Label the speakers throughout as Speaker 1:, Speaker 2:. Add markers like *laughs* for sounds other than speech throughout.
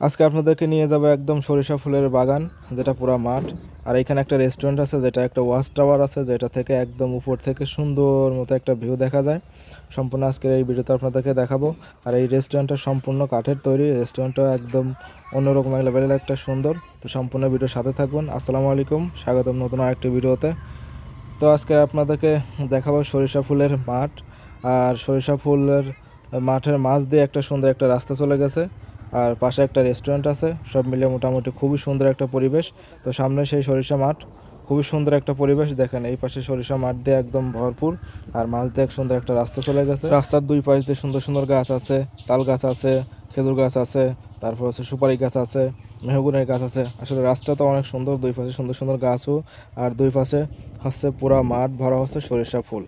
Speaker 1: আজকে আপনাদেরকে নিয়ে যাব একদম সরিষা ফুলের বাগান, যেটা পুরো মাঠ। আর এখানে একটা রেস্টুরেন্ট আছে, যেটা একটা ওয়াচ টাওয়ার আছে, যেটা থেকে একদম উপর থেকে সুন্দর মতো একটা ভিউ দেখা যায়। সম্পূর্ণ আজকের এই ভিডিওতে আপনাদেরকে দেখাবো। আর এই রেস্টুরেন্টটা সম্পূর্ণ কাঠের তৈরি। রেস্টুরেন্টটা একদম অন্যরকম এক লেভেলের একটা সুন্দর। তো সম্পূর্ণ ভিডিওর সাথে থাকবেন আসসালামু আলাইকুম। স্বাগতম নতুন আরেকটি ভিডিওতে তো আজকে আপনাদেরকে দেখাবো সরিষা ফুলের মাঠ। আর সরিষা ফুলের মাঠের মাছ দিয়ে একটা সুন্দর একটা রাস্তা চলে গেছে। আর পাশে একটা রেস্টুরেন্ট আছে, সব মিলিয়ে মোটামুটি খুবই সুন্দর একটা পরিবেশ। তো সামনে সেই সরিষা মাঠ, খুবই সুন্দর একটা পরিবেশ। দেখেন, এই পাশে সরিষা মাঠ দিয়ে একদম ভরপুর, আর মাছ দিয়ে সুন্দর একটা রাস্তা চলে গেছে। রাস্তার দুই পাশ দিয়ে সুন্দর সুন্দর গাছ আছে, তাল গাছ আছে, খেজুর গাছ আছে, তারপর হচ্ছে সুপারি গাছ আছে, মেহগুনের গাছ আছে। আসলে রাস্তা তো অনেক সুন্দর, দুই পাশে সুন্দর সুন্দর গাছও, আর দুই পাশে হচ্ছে পুরা মাঠ ভরা হচ্ছে সরিষা ফুল।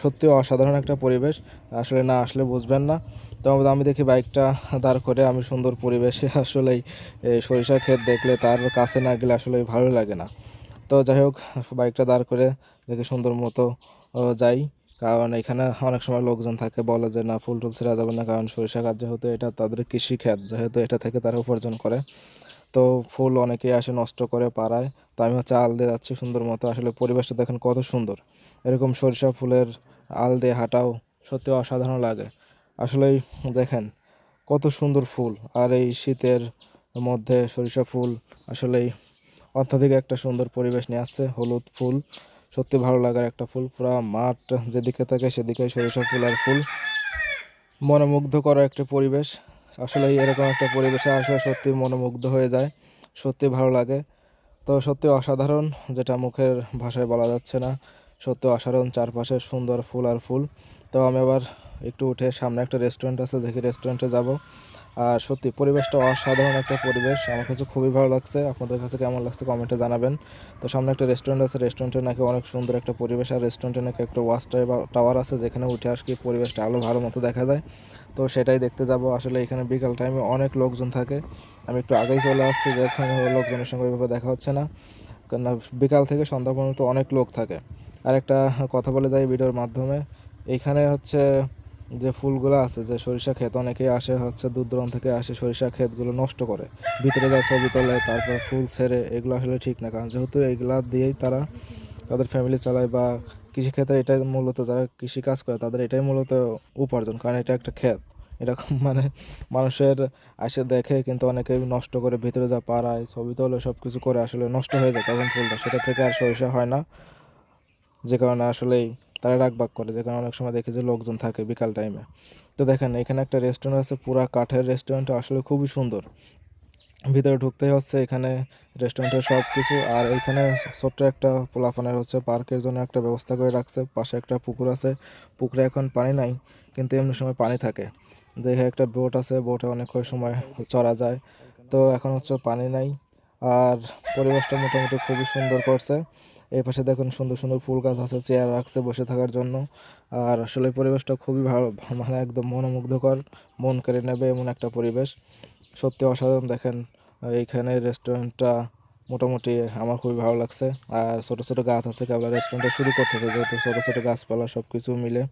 Speaker 1: সত্যি অসাধারণ একটা পরিবেশ, আসলে না আসলে বুঝবেন না। তো আমি দেখি বাইকটা দাঁড় করে, আমি সুন্দর পরিবেশে *laughs* আসলেই সরিষা ক্ষেত দেখলে তার কাছে না গেলে আসলে ভালো লাগে না। তো যাই হোক, বাইকটা দাঁড় করে দেখে সুন্দর মতো যাই। কারণ এখানে অনেক সময় লোকজন থাকে, বলে যে না, ফুল টুল ছেড়া যাবে না, কারণ সরিষা গাছ যেহেতু এটা তাদের কৃষি ক্ষেত, যেহেতু এটা থেকে তারা উপার্জন করে। তো ফুল অনেকেই আসে নষ্ট করে পাড়ায়, তো আমি হচ্ছে আল দিয়ে যাচ্ছি সুন্দর মতো। আসলে পরিবেশটা দেখেন কত সুন্দর। এরকম সরিষা ফুলের আল দিয়ে হাঁটাও সত্যি অসাধারণ লাগে। আসলেই দেখেন কত সুন্দর ফুল। আর এই শীতের মধ্যে সরিষা ফুল আসলেই অত্যাধিক একটা সুন্দর পরিবেশ নিয়ে আসছে, হলুদ ফুল। সত্যি ভালো লাগার একটা ফুল, পুরা মাঠ যেদিকে থাকে সেদিকে সরিষা ফুল আর ফুল। মনোমুগ্ধ করা একটা পরিবেশ। আসলে এরকম একটা পরিবেশে আসলে সত্যি মনোমুগ্ধ হয়ে যায়, সত্যি ভালো লাগে। তো সত্যি অসাধারণ, যেটা মুখের ভাষায় বলা যাচ্ছে না। সত্যি অসাধারণ চারপাশে সুন্দর ফুল আর ফুল। তো আমি আবার একটু উঠে সামনে একটা রেস্টুরেন্ট আছে, দেখি রেস্টুরেন্টে যাব। আর সত্যি পরিবেশটা অসাধারণ একটা পরিবেশ, আমার কাছে খুবই ভালো লাগছে। আপনাদের কাছে কেমন লাগছে কমেন্টে জানাবেন। তো সামনে একটা রেস্টুরেন্ট আছে রেস্টুরেন্টে নাকি অনেক সুন্দর একটা পরিবেশ। আর রেস্টুরেন্টে নাকি একটা ওয়াচ টাওয়ার আছে, যেখানে উঠে আসলে পরিবেশটা আলো ভালো মতো দেখা যায়। তো সেটাই দেখতে যাব। আসলে এখানে বিকাল টাইমে অনেক লোকজন থাকে। আমি একটু আগেই চলে আসছি যেখানে লোকজনের সঙ্গে ওইভাবে দেখা হচ্ছে না। কেননা বিকাল থেকে সন্ধ্যা পর্যন্ত অনেক লোক থাকে। আর একটা কথা বলে যাই ভিডিওর মাধ্যমে। এইখানে হচ্ছে যে ফুলগুলো আছে, যে সরিষা ক্ষেত, অনেকেই আসে হচ্ছে দূর দূরান্ত থেকে আসে সরিষা ক্ষেতগুলো নষ্ট করে। ভিতরে যায় ছবি তোলে, তারপর ফুল ছেড়ে, এগুলো আসলে ঠিক না। কারণ যেহেতু এগুলা দিয়েই তারা তাদের ফ্যামিলি চালায় বা কৃষিক্ষেত্রে এটাই মূলত, যারা কৃষি কাজ করে তাদের এটাই মূলত উপার্জন। কারণ এটা একটা ক্ষেত। এরকম মানে মানুষের আসে দেখে, কিন্তু অনেকে নষ্ট করে ভিতরে যা পাড়ায় ছবি তোলে সব কিছু করে আসলে নষ্ট হয়ে যায় তখন ফুলটা। সেটা থেকে আর সরিষা হয় না। যে কারণে আসলেই তারা রাগবাগ করে, যে কারণে অনেক সময় দেখি যে লোকজন থাকে বিকাল টাইমে তো দেখেন, এখানে একটা রেস্টুরেন্ট আছে, পুরা কাঠের রেস্টুরেন্ট আসলে খুবই সুন্দর। ভিতরে ঢুকতেই হচ্ছে, এখানে রেস্টুরেন্টের সব কিছু আর এখানে ছোট্ট একটা পোলাপানের হচ্ছে পার্কের জন্য একটা ব্যবস্থা করে রাখছে, পাশে একটা পুকুর আছে, পুকুরে এখন পানি নাই, কিন্তু এমনি সময় পানি থাকে। দেখে একটা বোট আছে বোটে অনেক সময় চড়া যায়, তো এখন হচ্ছে পানি নাই, আর পরিবেশটা মোটামুটি খুবই সুন্দর করছে। এই পাশে দেখুন সুন্দর সুন্দর ফুল গাছ আছে, চেয়ার রাখছে বসে থাকার জন্য। আর আসলে পরিবেশটা খুবই ভালো মানে একদম মনোমুগ্ধকর, মন কেড়ে নেবে এমন একটা পরিবেশ। সত্যি অসাধারণ, দেখেন, এইখানে রেস্টুরেন্টটা মোটামুটি আমার খুবই ভালো লাগছে। আর ছোট ছোট গাছ আছে, কেবল রেস্টুরেন্টটা শুরু করতেছে, যেহেতু ছোট ছোট গাছপালা সব কিছু মিলে।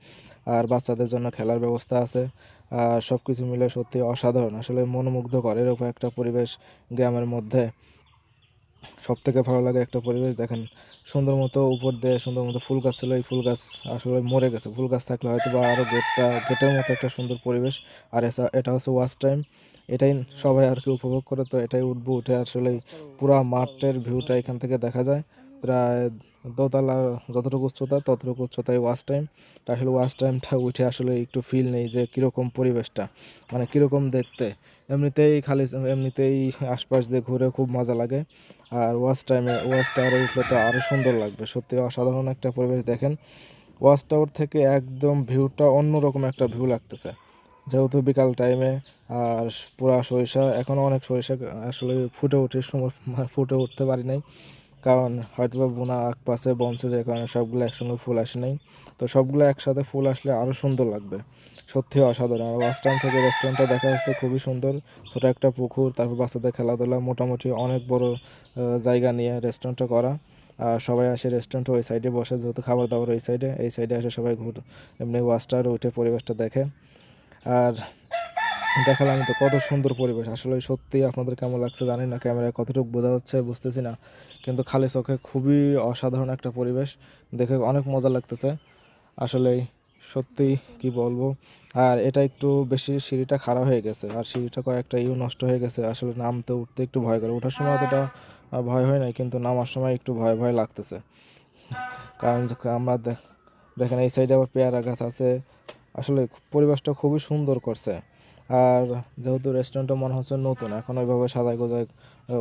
Speaker 1: আর বাচ্চাদের জন্য খেলার ব্যবস্থা আছে। আর সব কিছু মিলে সত্যি অসাধারণ, আসলে মনোমুগ্ধকর, এরকম একটা পরিবেশ গ্রামের মধ্যে। সব থেকে ভালো লাগে একটা পরিবেশ, দেখেন, সুন্দর মতো উপর দিয়ে সুন্দর মতো ফুল গাছ ছিল, এই ফুল গাছ আসলে মরে গেছে। ফুল গাছ থাকলে হয়তো বা আরও গেটটা, গেটের মতো একটা সুন্দর পরিবেশ। আর এটা হচ্ছে ওয়াচ টাইম, এটাই সবাই আর কি উপভোগ করে, তো এটাই উঠবো, উঠে আসলে পুরা মাঠের ভিউটা এখান থেকে দেখা যায়। প্রায় দোতলা, যতটুকু উচ্চতা, ততটুকু উচ্চতায় ওয়াচ টাইম আসলে ওয়াচ টাইমটা উঠে আসলে একটু ফিল নেই যে কীরকম পরিবেশটা মানে কীরকম দেখতে। এমনিতেই খালি, এমনিতেই আশপাশ দিয়ে ঘুরে খুব মজা লাগে। আর ওয়াচ টাইমে ওয়াচ টাওয়ারে উঠলে তো আরও সুন্দর লাগবে। সত্যি অসাধারণ একটা পরিবেশ দেখেন। ওয়াচ টাওয়ার থেকে একদম ভিউটা অন্যরকম একটা ভিউ লাগতেছে। যেহেতু বিকাল টাইমে আর পুরা সরিষা এখনও অনেক সরিষা আসলে ফুটে উঠে, সময় ফুটে উঠতে পারি নাই। কারণ হয়তো বা বোনা আগ পাশে বনছে যে কারণে সবগুলো একসঙ্গে ফুল আসে নাই। তো সবগুলো একসাথে ফুল আসলে আরও সুন্দর লাগবে। সত্যি অসাধারণ। আর ওয়াস্টার্ন থেকে রেস্টুরেন্টটা দেখা যাচ্ছে খুবই সুন্দর। ছোটো একটা পুকুর, তারপর বাচ্চাদের খেলাধুলা, মোটামুটি অনেক বড় জায়গা নিয়ে রেস্টুরেন্টটা করা। আর সবাই আসে রেস্টুরেন্ট ওই সাইডে বসে, যেহেতু খাবার দাবার ওই সাইডে এই সাইডে আসে সবাই ঘুর, এমনি ওয়াস্টার উঠে পরিবেশটা দেখে। আর দেখালাম তো কত সুন্দর পরিবেশ। আসলে সত্যি আপনাদের কেমন লাগছে জানি না, ক্যামেরায় কতটুকু বোঝা যাচ্ছে বুঝতেছি না। কিন্তু খালি চোখে খুবই অসাধারণ একটা পরিবেশ, দেখে অনেক মজা লাগতেছে। আসলে সত্যি কি বলব, আর এটা একটু বেশি সিঁড়িটা খারাপ হয়ে গেছে, আর সিঁড়িটা কয়েকটা ইউ নষ্ট হয়ে গেছে। আসলে নামতে উঠতে একটু ভয় করে, ওঠার সময় অতটা ভয় হয় নাই, কিন্তু নামার সময় একটু ভয় ভয় লাগতেছে। কারণ আমরা দেখ- দেখেন এই সাইডে আবার পেয়ারা গাছ আছে, আসলে পরিবেশটা খুবই সুন্দর করছে। আর যেহেতু রেস্টুরেন্টটা মনে হচ্ছে নতুন, এখন ওইভাবে সাদাই গোজায়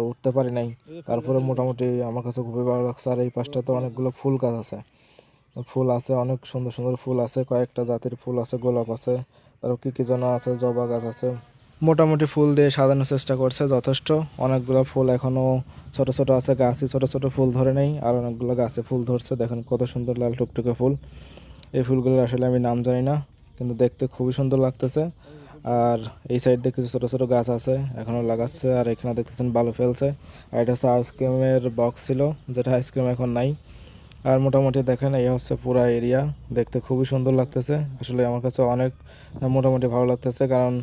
Speaker 1: উঠতে পারি নাই। তারপরে মোটামুটি আমার কাছে খুবই ভালো লাগছে, আর এই পাশটাতে অনেকগুলো ফুল গাছ আছে। ফুল আছে, অনেক সুন্দর সুন্দর ফুল আছে, কয়েকটা জাতির ফুল আছে, গোলাপ আছে তারপর কী কী যেন আছে, জবা গাছ আছে। মোটামুটি ফুল দিয়ে সাজানোর চেষ্টা করছে যথেষ্ট। অনেকগুলো ফুল এখনও ছোট ছোট আছে, গাছই ছোট ছোট ফুল ধরে নেই, আর অনেকগুলো গাছে ফুল ধরছে। দেখেন কত সুন্দর লাল টুকটুকে ফুল। এই ফুলগুলোর আসলে আমি নাম জানি না, কিন্তু দেখতে খুবই সুন্দর লাগতেছে। আর এই সাইড দিয়ে কিছু ছোটো ছোটো গাছ আছে এখনও লাগাচ্ছে আর এখানে দেখতেছেন বালু ফেলছে। আর এটা হচ্ছে আইসক্রিমের বক্স ছিল, যেটা আইসক্রিম এখন নাই। আর মোটামুটি দেখেন, এই হচ্ছে পুরা এরিয়া দেখতে খুবই সুন্দর লাগতেছে। আসলে আমার কাছে অনেক, মোটামুটি ভালো লাগতেছে কারণ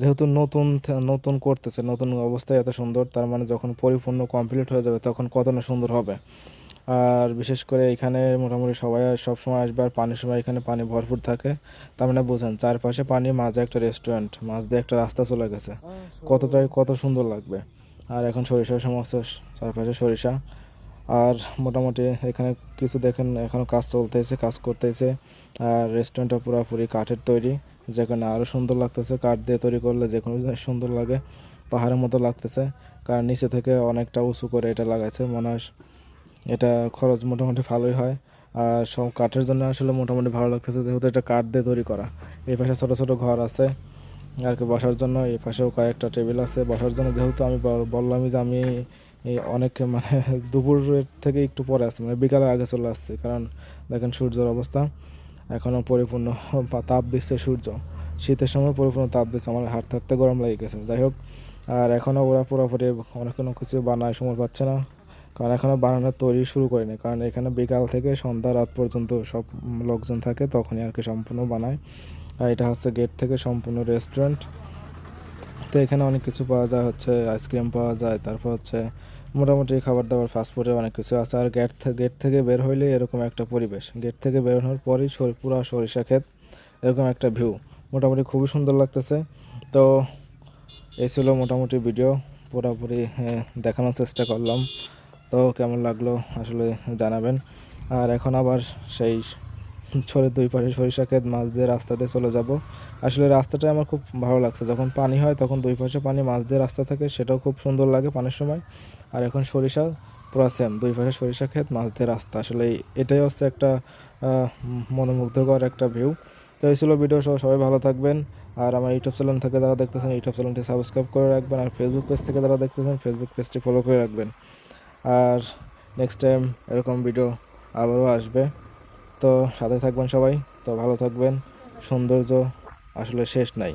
Speaker 1: যেহেতু নতুন নতুন করতেছে, নতুন অবস্থায় এত সুন্দর, তার মানে যখন পরিপূর্ণ কমপ্লিট হয়ে যাবে তখন কত না সুন্দর হবে। আর বিশেষ করে এখানে মোটামুটি সবাই সব সময় আসবে আর পানির সময় এখানে পানি ভরপুর থাকে। তার মানে বোঝেন চারপাশে পানি মাঝে একটা রেস্টুরেন্ট মাঝ দিয়ে একটা রাস্তা চলে গেছে। কতটাই কত সুন্দর লাগবে। আর এখন সরিষার সমস্ত চারপাশে সরিষা। আর মোটামুটি এখানে কিছু দেখেন এখনও কাজ চলতেছে কাজ করতেছে। আর রেস্টুরেন্টটা পুরোপুরি কাঠের তৈরি। যেখানে আরও সুন্দর লাগতেছে কাঠ দিয়ে তৈরি করলে যে কোনো জিনিস সুন্দর লাগে পাহাড়ের মতো লাগতেছে। কারণ নিচে থেকে অনেকটা উঁচু করে এটা লাগাইছে মনে হয় এটা খরচ মোটামুটি ভালোই হয়। আর সব কাঠের জন্য আসলে মোটামুটি ভালো লাগতেছে, যেহেতু এটা কাঠ দিয়ে তৈরি করা। এই পাশে ছোটো ছোটো ঘর আছে, আর কি বসার জন্য। এই পাশেও কয়েকটা টেবিল আছে। বসার জন্য যেহেতু আমি বল- বললামই যে আমি অনেক মানে *laughs* দুপুরের থেকে একটু পরে আসছি মানে বিকালের আগে চলে আসছি। কারণ দেখেন সূর্যের অবস্থা এখনও পরিপূর্ণ *laughs* তাপ দিচ্ছে সূর্য। শীতের সময় পরিপূর্ণ তাপ দিচ্ছে, আমার হাত থাকতে গরম লেগে গেছে। যাই হোক, আর এখনও ওরা পুরোপুরি অনেক কোনো কিছু বানায়, সময় পাচ্ছে না। কারণ এখনও বানানোর তৈরি শুরু করিনি। কারণ এখানে বিকাল থেকে সন্ধ্যা রাত পর্যন্ত সব লোকজন থাকে তখনই আর কি সম্পূর্ণ বানায়। আর এটা হচ্ছে গেট থেকে সম্পূর্ণ রেস্টুরেন্ট। তো এখানে অনেক কিছু পাওয়া যায় হচ্ছে আইসক্রিম পাওয়া যায় তারপর হচ্ছে মোটামুটি খাবার দাবার ফাস্টফুডে অনেক কিছু আছে। আর গেট গেট থেকে বের হইলে এরকম একটা পরিবেশ। গেট থেকে বের হওয়ার পরই পুরা সরিষা ক্ষেত এরকম একটা ভিউ মোটামুটি খুবই সুন্দর লাগতেছে। তো এই ছিল মোটামুটি ভিডিও পুরোপুরি হ্যাঁ, দেখানোর চেষ্টা করলাম। তো কেমন লাগল আসলে জানাবেন। আর এখন আবার সেই ছড়ের দুই পাশে সরিষা ক্ষেত মাছ দিয়ে রাস্তা দিয়ে চলে যাব। আসলে রাস্তাটা আমার খুব ভালো লাগছে। যখন পানি হয় তখন দুই পাশে পানি মাছ দিয়ে রাস্তা থাকে, সেটাও খুব সুন্দর লাগে পানির সময়। আর এখন সরিষা পুরো সেম দুই পাশে সরিষা ক্ষেত, মাছ দিয়ে রাস্তা। আসলে এটাই হচ্ছে একটা মনোমুগ্ধকর একটা ভিউ তো এই ছিল ভিডিও সহ সবাই ভালো থাকবেন। আর আমার ইউটিউব চ্যানেল থেকে যারা দেখতেছেন, ইউটিউব চ্যানেলটি সাবস্ক্রাইব করে রাখবেন। আর ফেসবুক পেজ থেকে যারা দেখতেছেন ফেসবুক পেজটি ফলো করে রাখবেন। আর নেক্সট টাইম এরকম ভিডিও আবারও আসবে। তো সাথে থাকবেন সবাই। তো ভালো থাকবেন। সৌন্দর্য আসলে শেষ নাই।